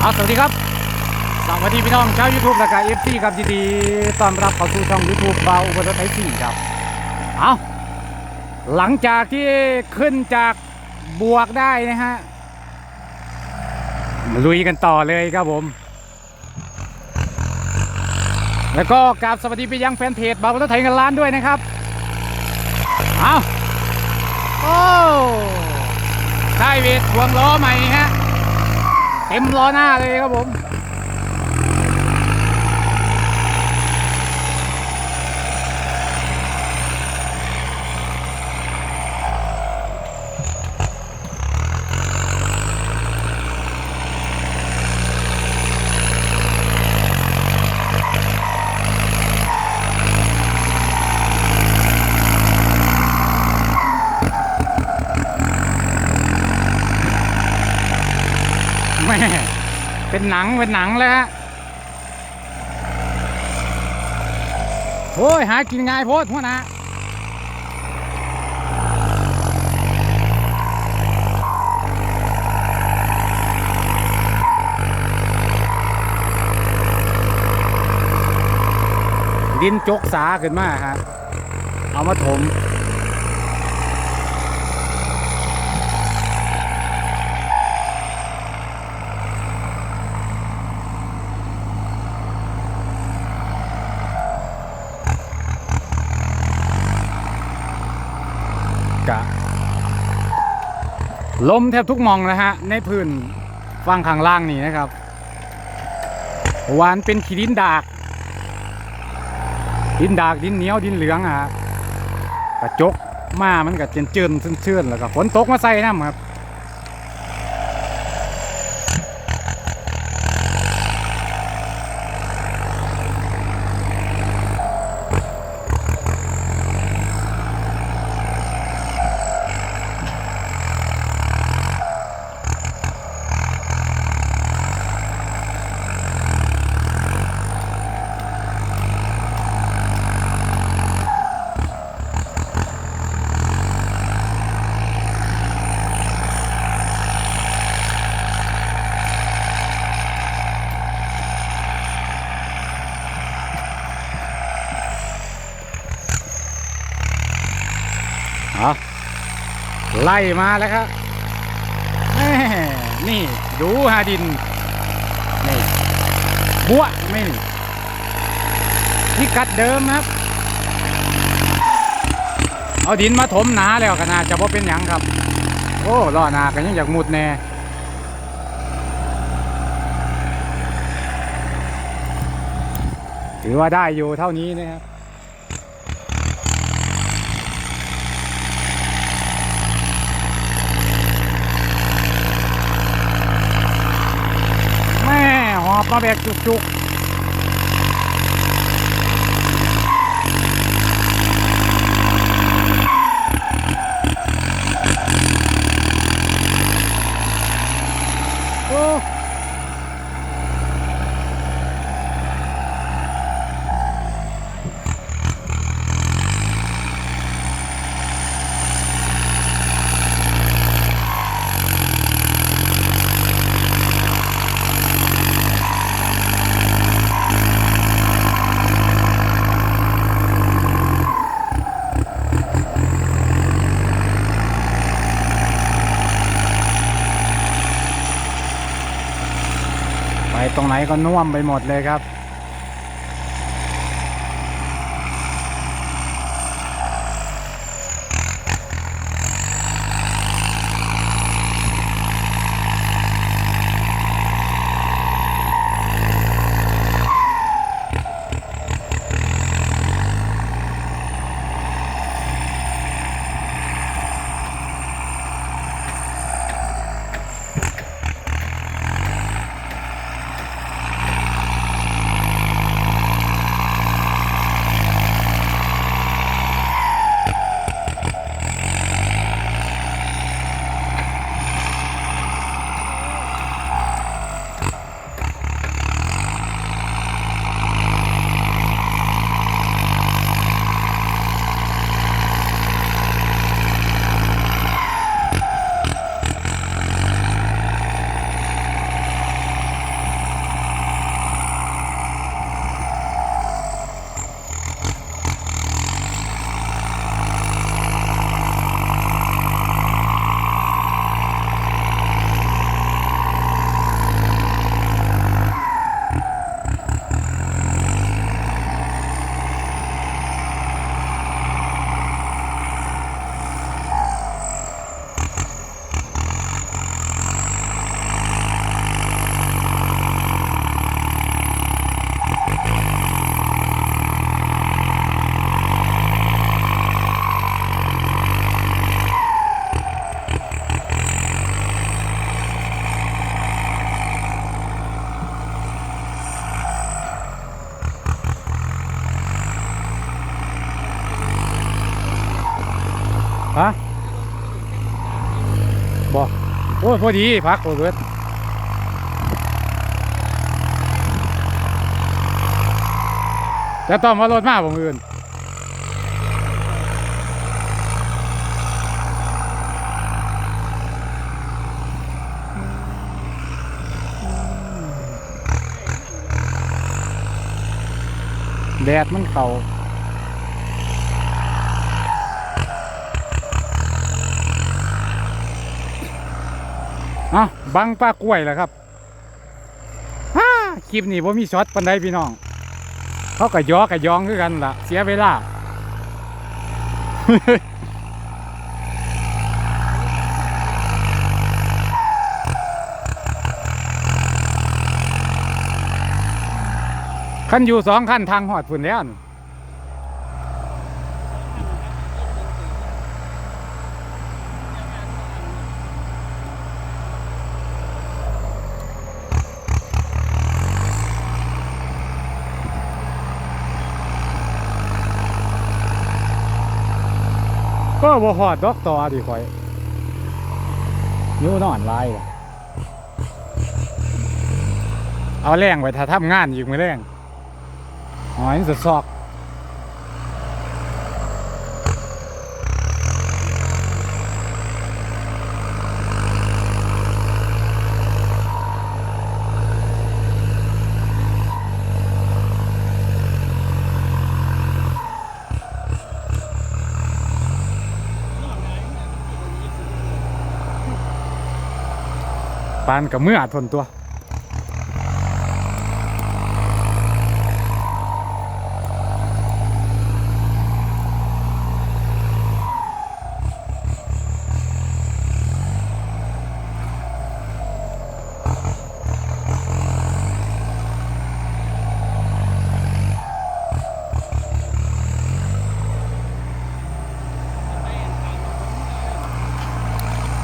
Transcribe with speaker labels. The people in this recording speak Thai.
Speaker 1: เอาสวัสดีครับสวัสดีพี่น้องชาวยูทูบและก็เอฟซีครับดีๆต้อนรับเข้าสู่ช่องยูทูบเบาอุบลไทยสี่ครับ เอาหลังจากที่ขึ้นจากบวกได้นะฮะลุยกันต่อเลยครับผม แล้วก็กราบสวัสดีไปยังแฟนเพจบาอุบลไทยเงินล้านด้วยนะครับ เอาโอ้ได้เวทวงล้อใหม่ฮะ เต็มล้อหน้าเลยครับผม แม่ เป็นหนังเป็นหนังเลยฮะโอ้ย หากินง่ายโพดหัวหนะดินจกสาขึ้นมาฮะเอามาถม กะ ลมแทบทุกมองนะฮะ ในพื้นฟังข้างล่างนี่นะครับ หวานเป็นขีดินดาก ดินดากดินเหนียวดินเหลืองอะฮะกระจกมามันก็เจนเจือนเชื่อนแล้วก็ฝนตกมาใส่น้ำครับ เอาไล่มาแล้วครับนี่ดูฮาดิน นี่บัวไม่นี่พิกัดเดิมครับ เอาดินมาถมหนาแล้วกันนะจะพอเป็นหยังครับ โอ้ล่อหนากันยังอยากมุดแน่ถือว่าได้อยู่เท่านี้นะครับ แม่ห อบมาแบบจุกๆ ก็น่วมไปหมดเลยครับ ฮะบอกโอ้ยพอดีพักโอ้ยเบิแต่ต้องมารถมาผมอื่นแดดมันเข่า อะบังป้ากล้วยแล้วครับฮ่าคลิปนี้ผมมีช็อตปันไดพี่น้อง เขาก็ยอกับยองคือกันล่ะ เสียเวลาขั้นอยู่สองขั้นทางหอดพุ่นแล้ว ก็บ่หอดดอกต่อดิข่อยอยู่นอนลายเอาแรงไว้ถ้าทำงานอีกมือแรงหอยสดซอก ปานกับเมื่อทนตัว